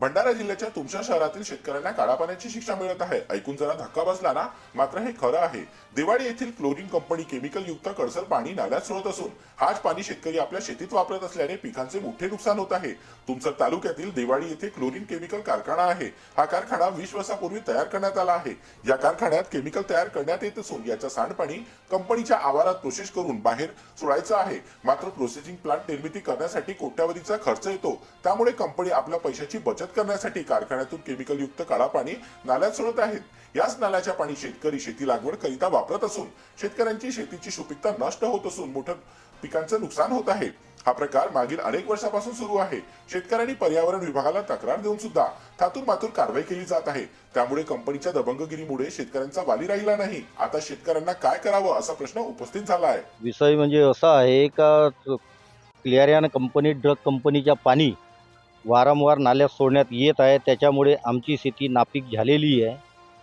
भंडारा जिल्ह्याच्या तुमच्या शहरातील शेतकऱ्यांना काळा पाण्याची शिक्षा मिळत आहे. ऐकून जरा धक्का बसला ना? मात्र हे खरं आहे. दिवाळी येथील क्लोरीन कंपनी केमिकल युक्त कडसर पाणी नाल्यात सोडत असून हाच पाणी शेतकरी आपल्या शेतीत वापरत असल्याने पिकांचे मोठे नुकसान होत आहे. तुमसर तालुक्यातील दिवाळी येथे क्लोरीन केमिकल कारखाना आहे. हा कारखाना वीस वर्षापूर्वी तयार करण्यात आला आहे. या कारखान्यात केमिकल तयार करण्यात येत असून याचं सांडपाणी कंपनीच्या आवारात प्रोसेस करून बाहेर सोडायचं आहे. मात्र प्रोसेसिंग प्लांट निर्मिती करण्यासाठी कोट्यावधीचा खर्च येतो. त्यामुळे कंपनी आपल्या पैशाची बचत करण्यासाठी कारखान्यातून केमिकल युक्त काळा पाणी नाल्यात सोडत आहेत. याच नाल्याच्या पाणी शेतकरी शेती लागवड करिता वापरत असून शेतकऱ्यांची शेतीची सुपीकता नष्ट होत असून मोठं पिकांचं नुकसान होत आहे. हा प्रकार मागील अनेक वर्षापासून सुरू आहे. शेतकऱ्यांनी पर्यावरण विभागाला तक्रार देऊन सुद्धा थातूर मातूर कारवाई केली जात आहे. त्यामुळे कंपनीच्या दबंगगिरीमुळे शेतकऱ्यांचा वाली राहिला नाही. आता शेतकऱ्यांना काय करावं असा प्रश्न उपस्थित झाला आहे. विषय म्हणजे असा आहे का क्लिअरियान कंपनी ड्रग कंपनीच्या पाणी वारंवार नाल्यात सोडण्यात येत आहे. त्याच्यामुळे आमची शेती नापीक झालेली आहे.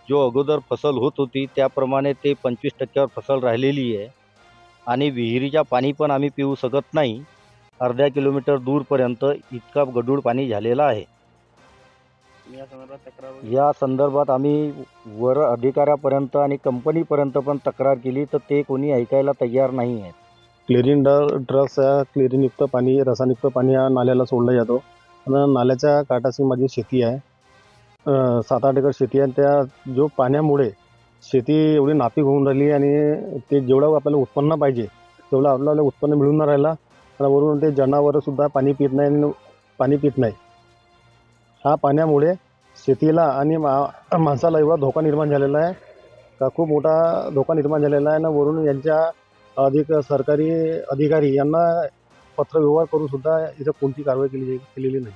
जो अगोदर फसल होत होती त्याप्रमाणे ते पंचवीस टक्क्यावर फसल राहिलेली आहे. आणि विहिरीच्या पाणी पण आम्ही पिऊ शकत नाही. अर्ध्या किलोमीटर दूरपर्यंत इतका गडूळ पाणी झालेला आहे. या संदर्भात तक्रार वगैरे- या संदर्भात आम्ही वर अधिकाऱ्यापर्यंत आणि कंपनीपर्यंत पण तक्रार केली तर ते कोणी ऐकायला तयार नाही आहेत. क्लोरीन ड ड्रग्स या क्लोरीनयुक्त पाणी रसायनयुक्त पाणी या नाल्याला सोडलं जातो. आणि नाल्याच्या काठाशी माझी शेती आहे. सात आठ एकर शेती आहे त्या जो पाण्यामुळे शेती एवढी नापीक होऊन राहिली आणि ते जेवढं आपल्याला उत्पन्न पाहिजे तेवढं आपल्याला उत्पन्न मिळून नाही राहिला आणि वरून ते जनावरंसुद्धा पाणी पित नाही आणि पाणी पित नाही. हा पाण्यामुळे शेतीला आणि मा माणसाला एवढा धोका निर्माण झालेला आहे. का खूप मोठा धोका निर्माण झालेला आहे आणि वरून यांच्या अधिक सरकारी अधिकारी यांना पत्रव्यवहार करून सुद्धा इथं कोणती कारवाई केली केलेली नाही.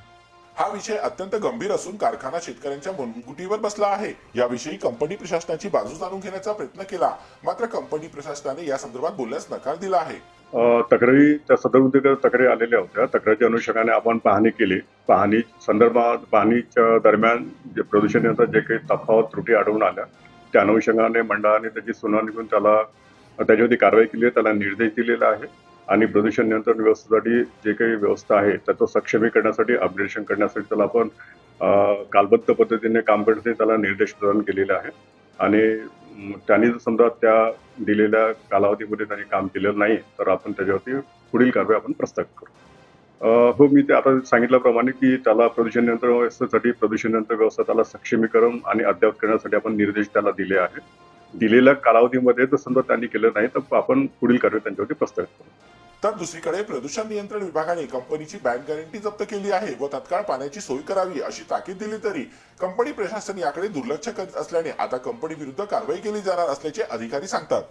हा विषय अत्यंत गंभीर असून कारखाना शेतकऱ्यांच्या मनगुटीवर बसला आहे. याविषयी कंपनी प्रशासनाची बाजू जाणून घेण्याचा प्रयत्न केला. मात्र कंपनी प्रशासनाने या संदर्भात बोलण्यास नकार दिला आहे. अ, तक्रारी त्या सदर उद्योग तक्रारी आलेल्या होत्या. तक्रारीच्या अनुषंगाने आपण पाहणी केली. पाहणी संदर्भात पाहणीच्या दरम्यान जे प्रदूषण यंत्रात जे काही तफावत त्रुटी आढळून आल्या त्या अनुषंगाने मंडळाने त्याची सुनावणी करून त्याला त्याच्यावरती कारवाई केली आहे त्याला निर्देश दिलेला आहे. आणि प्रदूषण नियंत्रण व्यवस्थेसाठी जे काही व्यवस्था आहे त्याचं सक्षमीकरणासाठी अपग्रेडेशन करण्यासाठी त्याला आपण कालबद्ध पद्धतीने काम करण्यासाठी त्याला निर्देश प्रदान केलेले आहे आणि त्यांनी जर समजा त्या दिलेल्या कालावधीमध्ये त्यांनी काम केलेलं नाही तर आपण त्याच्यावरती पुढील कारवाई आपण प्रस्तावित करू. हो मी ते आता सांगितल्याप्रमाणे की त्याला प्रदूषण नियंत्रण व्यवस्थेसाठी प्रदूषण नियंत्रण व्यवस्था त्याला सक्षमीकरण आणि अद्यावत करण्यासाठी आपण निर्देश त्याला दिले आहेत. दिलेल्या कालावधीमध्ये जर समजा त्यांनी केलं नाही तर आपण पुढील कारवाई त्यांच्यावरती प्रस्तावित करू. तर दुसरीकडे प्रदूषण नियंत्रण विभागाने कंपनीची बँक गॅरंटी जप्त केली आहे व तत्काळ पाण्याची सोय करावी अशी ताकीद दिली तरी कंपनी प्रशासन याकडे दुर्लक्ष करत असल्याने आता कंपनी विरुद्ध कारवाई केली जाणार असल्याचे अधिकारी सांगतात.